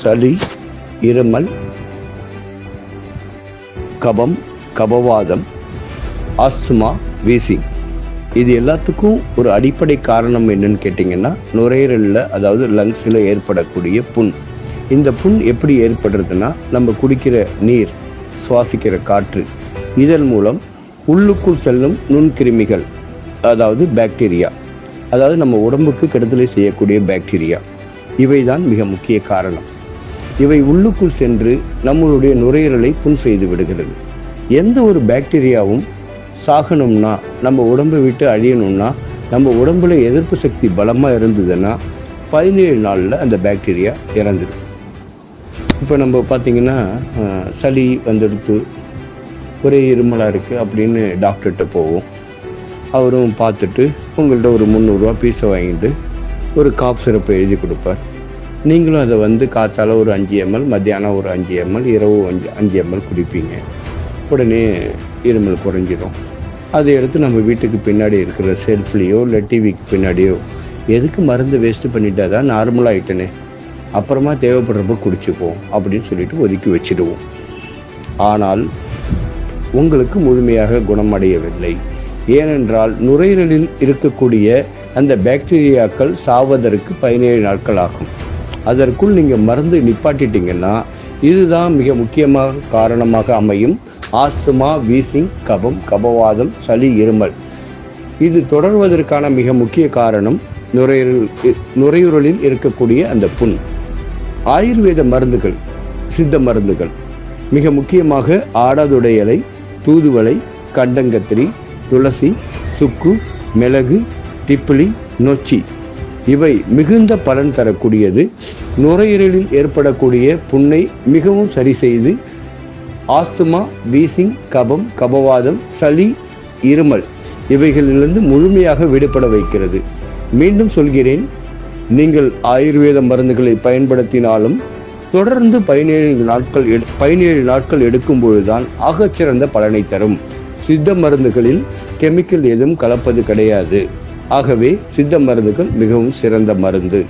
சளி இருமல் கபம் கபவாதம் ஆஸ்துமா வீசிங் இது எல்லாத்துக்கும் ஒரு அடிப்படை காரணம் என்னன்னு கேட்டிங்கன்னா நுரையீரலில் அதாவது லங்ஸில் ஏற்படக்கூடிய புண். இந்த புண் எப்படி ஏற்படுறதுன்னா நம்ம குடிக்கிற நீர் சுவாசிக்கிற காற்று. இதன் மூலம் உள்ளுக்குள் செல்லும் நுண்கிருமிகள் அதாவது பாக்டீரியா அதாவது நம்ம உடம்புக்கு கெடுதலை செய்யக்கூடிய பாக்டீரியா இவை தான் மிக முக்கிய காரணம். இவை உள்ளுக்குள் சென்று நம்மளுடைய நுரையீரலை புண் செய்து விடுகிறது. எந்த ஒரு பாக்டீரியாவும் சாகணும்னா நம்ம உடம்பை விட்டு அழியணும்னா நம்ம உடம்புல எதிர்ப்பு சக்தி பலமாக இருந்ததுன்னா பதினேழு நாளில் அந்த பாக்டீரியா இறந்துடும் இப்போ நம்ம பார்த்தீங்கன்னா சளி வந்துடுத்து ஒரே இருமலாக இருக்குது அப்படின்னு டாக்டர்கிட்ட போவோம். அவரும் பார்த்துட்டு உங்கள்கிட்ட ஒரு முந்நூறுரூவா பீஸை வாங்கிட்டு ஒரு காஃப் சிறப்பை எழுதி கொடுப்பார். நீங்களும் அதை வந்து காத்தால ஒரு அஞ்சு எம்எல் மத்தியானம் ஒரு அஞ்சு எம்எல் இரவு அஞ்சு அஞ்சு எம்எல் குடிப்பீங்க. உடனே இருமல் குறைஞ்சிடும் அதை எடுத்து நம்ம வீட்டுக்கு பின்னாடி இருக்கிற செல்ஃப்லேயோ இல்லை டிவிக்கு பின்னாடியோ எதுக்கு மருந்து வேஸ்ட்டு பண்ணிட்டா தான் நார்மலாக ஆகிட்டனே அப்புறமா தேவைப்படுறப்ப குடிச்சுப்போம் அப்படின்னு சொல்லிட்டு ஒதுக்கி வச்சிடுவோம். ஆனால் உங்களுக்கு முழுமையாக குணமடையவில்லை. ஏனென்றால் நுரையீரலில் இருக்கக்கூடிய அந்த பாக்டீரியாக்கள் சாவதற்கு பதினேழு நாட்கள் ஆகும். அதற்குள் நீங்கள் மருந்து நிப்பாட்டிட்டீங்கன்னா இதுதான் மிக முக்கியமாக காரணமாக அமையும். ஆஸ்துமா வீசிங் கபம் கபவாதம் சளி இருமல். இது தொடர்வதற்கான மிக முக்கிய காரணம் நுரையீரல் நுரையீரலில் இருக்கக்கூடிய அந்த புண். ஆயுர்வேத மருந்துகள் சித்த மருந்துகள். மிக முக்கியமாக ஆடாதுடை இலை தூதுவளை கண்டங்கத்திரி துளசி சுக்கு மிளகு திப்பிலி நொச்சி. இவை மிகுந்த பலன் தரக்கூடியது. நுரையீரலில் ஏற்படக்கூடிய புண்ணை மிகவும் சரி செய்து ஆஸ்துமா வீசிங் கபம் கபவாதம் சளி இருமல் இவைகளிலிருந்து முழுமையாக விடுபட வைக்கிறது. மீண்டும் சொல்கிறேன் நீங்கள் ஆயுர்வேத மருந்துகளை பயன்படுத்தினாலும் தொடர்ந்து பதினேழு நாட்கள் எடு- பதினேழு நாட்கள் எடுக்கும் பொழுதுதான் ஆகச்சிறந்த பலனை தரும். சித்த மருந்துகளில் கெமிக்கல் எதுவும் கலப்பது கிடையாது. ஆகவே சித்த மருந்துகள் மிகவும் சிறந்த மருந்து.